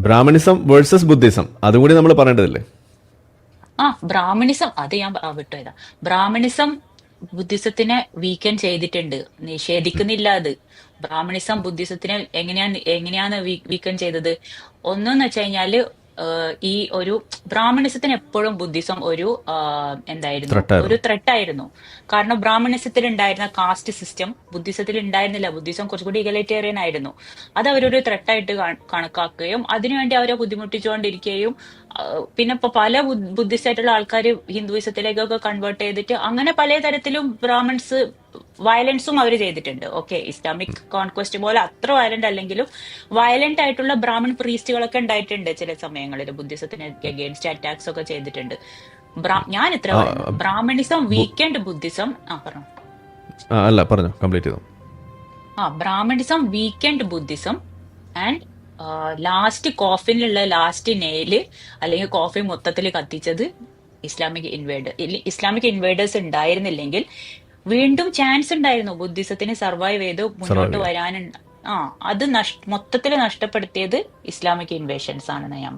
Brahmanism versus Buddhism. അതും കൂടി നമ്മൾ പറയേണ്ടതില്ലേ? ആ ബ്രാഹ്മണിസം അത് ഞാൻ വിട്ടുപോയതാ ബ്രാഹ്മണിസം ബുദ്ധിസത്തിനെ വീക്കൻ ചെയ്തിട്ടുണ്ട്. നിഷേധിക്കുന്നില്ല അത്. ബ്രാഹ്മണിസം ബുദ്ധിസത്തിനെ എങ്ങനെയാണ് എങ്ങനെയാണ് വീക്കൻ ചെയ്തത്? ഒന്നെന്ന് വെച്ച് കഴിഞ്ഞാൽ ഈ ഒരു ബ്രാഹ്മണിസത്തിന് എപ്പോഴും ബുദ്ധിസം ഒരു എന്തായിരുന്നു? ഒരു ത്രെട്ടായിരുന്നു കാരണം ബ്രാഹ്മണിസത്തിൽ ഉണ്ടായിരുന്ന കാസ്റ്റ് സിസ്റ്റം ബുദ്ധിസത്തിൽ ഉണ്ടായിരുന്നില്ല ബുദ്ധിസം കുറച്ചുകൂടി ഇഗലേറ്റേറിയൻ ആയിരുന്നു. അത് അവരൊരു ത്രെട്ടായിട്ട് കണക്കാക്കുകയും അതിനുവേണ്ടി അവരെ ബുദ്ധിമുട്ടിച്ചുകൊണ്ടിരിക്കുകയും പിന്നെ ഇപ്പൊ പല ബുദ്ധിസ്റ്റ് ആയിട്ടുള്ള ആൾക്കാർ ഹിന്ദുയിസത്തിലേക്കൊക്കെ കൺവേർട്ട് ചെയ്തിട്ട് അങ്ങനെ പല തരത്തിലും ബ്രാഹ്മൺസ് വയലൻസും അവർ ചെയ്തിട്ടുണ്ട്. ഓക്കെ ഇസ്ലാമിക് കോൺക്വസ്റ്റ് പോലെ അത്ര വയലന്റ് അല്ലെങ്കിലും വയലന്റ് ആയിട്ടുള്ള ബ്രാഹ്മൺ പ്രീസ്റ്റുകളൊക്കെ ഉണ്ടായിട്ടുണ്ട് ചില സമയങ്ങളിൽ ബുദ്ധിസത്തിന് അഗേൻസ്റ്റ് അറ്റാക്സ് ഒക്കെ ചെയ്തിട്ടുണ്ട്. ഞാൻ ഇത്ര ബ്രാഹ്മണിസം വീക്കെൻഡ് ബുദ്ധിസം ആ പറഞ്ഞു. അല്ല പറഞ്ഞു. കംപ്ലീറ്റ് ചെയ്തു. ആ Brahmanism weakened Buddhism and last കോഫിനുള്ള last nail അല്ലെങ്കിൽ കോഫി മൊത്തത്തിൽ കത്തിച്ചത് ഇസ്ലാമിക് ഇൻവേഡ് ഇസ്ലാമിക് ഇൻവേഡേഴ്സ് ഉണ്ടായിരുന്നില്ലെങ്കിൽ വീണ്ടും ചാൻസ് ഉണ്ടായിരുന്നു. ബുദ്ധിസത്തിന് സർവൈവ് ചെയ്ത് മുന്നോട്ട് വരാനുണ്ട് ആ അത് മൊത്തത്തിൽ നഷ്ടപ്പെടുത്തിയത് ഇസ്ലാമിക് ഇൻവേഷൻസ് ആണെന്ന് ഞാൻ